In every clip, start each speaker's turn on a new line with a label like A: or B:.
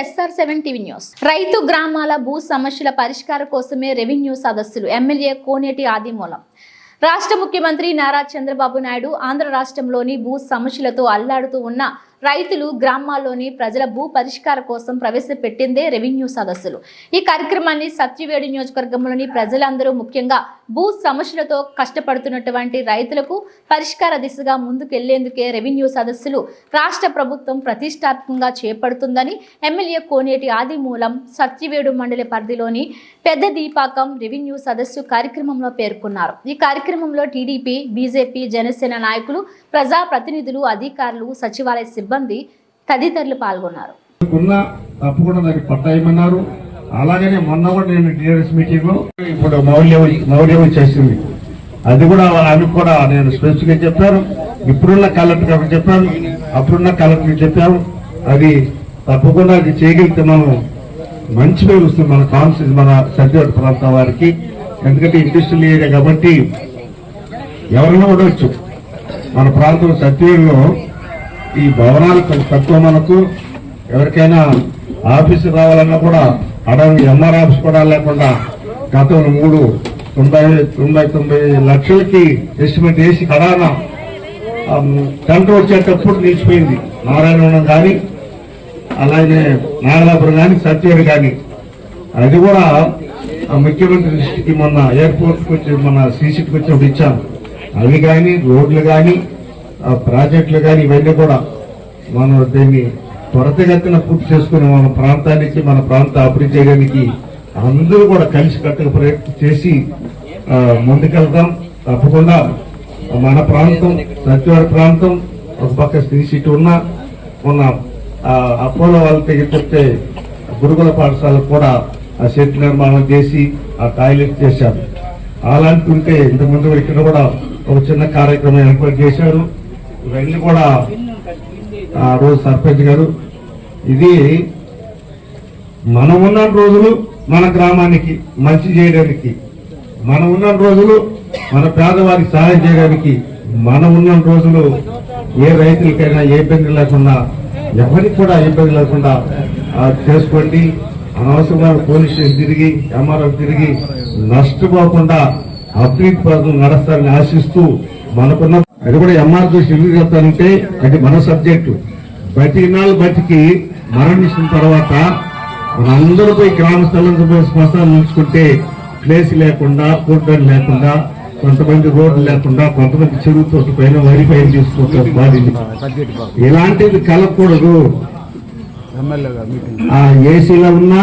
A: SR seven TV news. రైతు గ్రామాల భూ సమస్యల పరిష్కార కోసమే రెవెన్యూ సదస్సులు. ఎమ్మెల్యే కోనేటి ఆదిమూలం. రాష్ట్ర ముఖ్యమంత్రి నారా చంద్రబాబు నాయుడు ఆంధ్ర రాష్ట్రంలోని భూ సమస్యలతో అల్లాడుతూ ఉన్న రైతులు గ్రామాల్లోని ప్రజల భూ పరిష్కార కోసం ప్రవేశపెట్టిందే రెవెన్యూ సదస్సులు. ఈ కార్యక్రమాన్ని సత్యవేడి నియోజకవర్గంలోని ప్రజలందరూ ముఖ్యంగా భూ సమస్యలతో కష్టపడుతున్నటువంటి రైతులకు పరిష్కార దిశగా ముందుకెళ్ళేందుకే రెవెన్యూ సదస్సులు రాష్ట్ర ప్రభుత్వం ప్రతిష్టాత్మకంగా చేపడుతుందని ఎమ్మెల్యే కోనేటి ఆదిమూలం సత్యవేడు మండలి పరిధిలోని పెద్ద దీపాకం రెవెన్యూ సదస్సు కార్యక్రమంలో పేర్కొన్నారు. ఈ కార్యక్రమంలో టీడీపీ బీజేపీ జనసేన నాయకులు ప్రజా ప్రతినిధులు అధికారులు సచివాలయ సిబ్బంది తదితరులు పాల్గొన్నారు.
B: ఉన్న తప్పకుండా దానికి పట్టా అలాగనే మొన్న కూడా నేను టీఆర్ఎస్ మీటింగ్లో ఇప్పుడు మౌల్యం మౌల్యం చేసింది. అది కూడా ఆమె కూడా నేను స్పెసిఫిక్ చెప్పాను. ఇప్పుడున్న కలెక్టర్ గారికి చెప్పాను అప్పుడున్న కలెక్టర్ చెప్పాను అది తప్పకుండా అది చేయగలిగితే మనం మంచి పేరు వస్తుంది మన కాన్స్టిట్యూన్ మన సర్దివాడ ప్రాంతం వారికి. ఎందుకంటే ఇండస్ట్రియల్ ఏరియా కాబట్టి ఎవరైనా ఉండవచ్చు మన ప్రాంతం సత్యంలో ఈ భవనాలు తక్కువ మనకు. ఎవరికైనా ఆఫీసు రావాలన్నా కూడా అడవి ఎంఆర్ ఆఫీస్ కూడా లేకుండా గతంలో మూడు తొంభై తొంభై తొంభై లక్షలకి ఎస్టిమేట్ వేసి కడాన టెంటర్ వచ్చేటప్పుడు నిలిచిపోయింది. నారాయణవనం కానీ అలాగే నాగలాపురం కానీ సత్యవేడు కానీ అది కూడా ఆ ముఖ్యమంత్రి దృష్టికి మొన్న ఎయిర్పోర్ట్ వచ్చి మన సీసీటీకి వచ్చినప్పుడు ఇచ్చాను. అవి కానీ రోడ్లు కానీ ప్రాజెక్టులు కానీ ఇవన్నీ కూడా మనం దీన్ని త్వరతగతిన పూర్తి చేసుకుని మన ప్రాంతానికి మన ప్రాంత అభివృద్ధి చేయడానికి అందరూ కూడా కలిసి కట్టుగా ప్రయత్నం చేసి ముందుకెళ్తాం. తప్పకుండా మన ప్రాంతం సత్యవాడ ప్రాంతం ఒక పక్క స్త్రీ సిటీ ఉన్నా ఉన్న ఆ, అపోలో వాళ్ళకి చెప్తే గురుకుల పాఠశాలకు కూడా ఆ సెట్ నిర్మాణం చేసి ఆ టాయిలెట్ చేశారు. అలాంటి ఉంటే ఇంతకుముందు ఇక్కడ కూడా ఒక చిన్న కార్యక్రమం ఏర్పాటు చేశారు. ఇవన్నీ కూడా ఆ రోజు సర్పంచ్ గారు. ఇది మనం ఉన్న రోజులు మన గ్రామానికి మంచి చేయడానికి మనం ఉన్న రోజులు మన పేదవారికి సహాయం చేయడానికి మనం ఉన్న రోజులు ఏ రైతులకైనా ఏ ఇబ్బంది లేకుండా ఎవరికి కూడా ఇబ్బంది లేకుండా చేసుకోండి. అనవసరమైన పోలీస్ స్టేషన్ తిరిగి ఎంఆర్ఎఫ్ తిరిగి నష్టపోకుండా అభివృద్ధి పథకం నడుస్తారని ఆశిస్తూ మనకున్న అది కూడా ఎంఆర్ దృష్టి ఎందుకు చెప్తానంటే అది మన సబ్జెక్టు బతికినాళ్ళు బతికి మరణించిన తర్వాత మనందరూ పోయి గ్రామ స్థలంతో పోయి శ్మశానం ఉంచుకుంటే ప్లేస్ లేకుండా కూర్చొని లేకుండా కొంతమంది రోడ్లు లేకుండా కొంతమంది చెరువుతో పైన వరి పైన తీసుకుంటారు బాడీని ఇలాంటిది కలగకూడదు. ఆ ఏసీలో ఉన్నా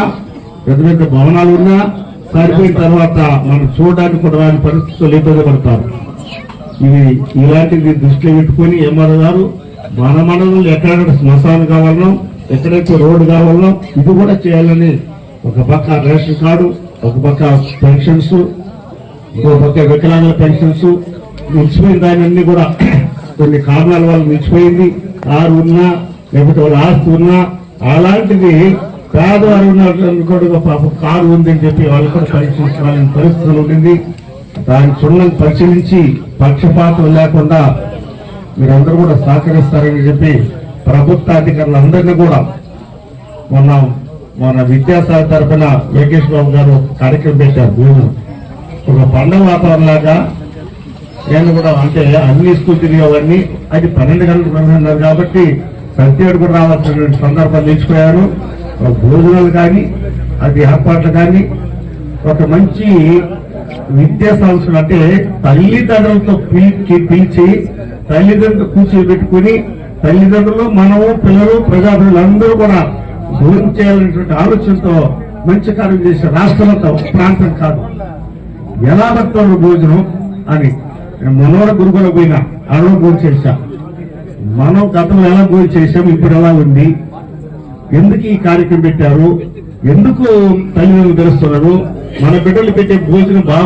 B: పెద్ద పెద్ద భవనాలు ఉన్నా సరిపోయిన తర్వాత మనం చూడడానికి కూడా రాని పరిస్థితులు ఇబ్బంది పడతారు. ఇవి ఇలాంటివి దృష్టిలో పెట్టుకొని ఎంఆర్ఓ గారు? మన మండలంలో ఎక్కడెక్కడ శ్మశానం కావాలనో ఎక్కడెక్కడ రోడ్డు కావాలనో ఇది కూడా చేయాలని ఒక పక్క రేషన్ కార్డు ఒక పక్క పెన్షన్స్ ఇంకో పక్క వికలాంగుల పెన్షన్స్ నిలిచిపోయిన దాని కూడా కొన్ని కారణాల వల్ల నిలిచిపోయింది. కారు ఉన్నా లేకపోతే వాళ్ళ ఆస్తి ఉన్నా అలాంటిది పేదవారు ఉన్నటువంటి కూడా పాప కారు ఉందని చెప్పి వాళ్ళు కూడా పరిశీలించాలని పరిస్థితులు ఉండింది. దాన్ని క్షుణ్ణంగా పరిశీలించి పక్షపాతం లేకుండా మీరందరూ కూడా సహకరిస్తారని చెప్పి ప్రభుత్వ అధికారులందరినీ కూడా మొన్న మన విద్యాసాగర్ తరఫున వెంకటేష్ బాబు గారు కార్యక్రమం పెట్టారు. భూమి. ఒక పండుగ వాతావరణం లాగా నేను కూడా అంటే అన్ని స్కూల్ తిరిగేవన్నీ అది పన్నెండు గంటలకు పనిచేస్తున్నారు కాబట్టి సత్యేడు కూడా రావాల్సిన సందర్భాలు నిలిచిపోయారు. ఒక భోజనాలు కానీ అది ఏర్పాట్లు కానీ ఒక మంచి విద్యా సంవత్సరం అంటే తల్లిదండ్రులతో పిలిచి పిలిచి తల్లిదండ్రులు కూర్చోబెట్టుకుని తల్లిదండ్రులు మనము పిల్లలు ప్రజాప్రతినిధులు అందరూ కూడా భోజనం చేయాలనేటువంటి ఆలోచనతో మంచి కార్యం చేసే రాష్ట్రంతో ప్రాంతం కాదు. ఎలా భక్తులు భోజనం అని మనోడ గురుకుల పోయినా అడవ భోజనం చేశా. మనం గతంలో ఎలా భోజనం చేశాం ఇప్పుడు ఎలా ఉంది? ఎందుకు ఈ కార్యక్రమం పెట్టారు? ఎందుకు తల్లిదండ్రులు తెలుస్తున్నారు? మన బిడ్డలు పెట్టే భోజనం బాగు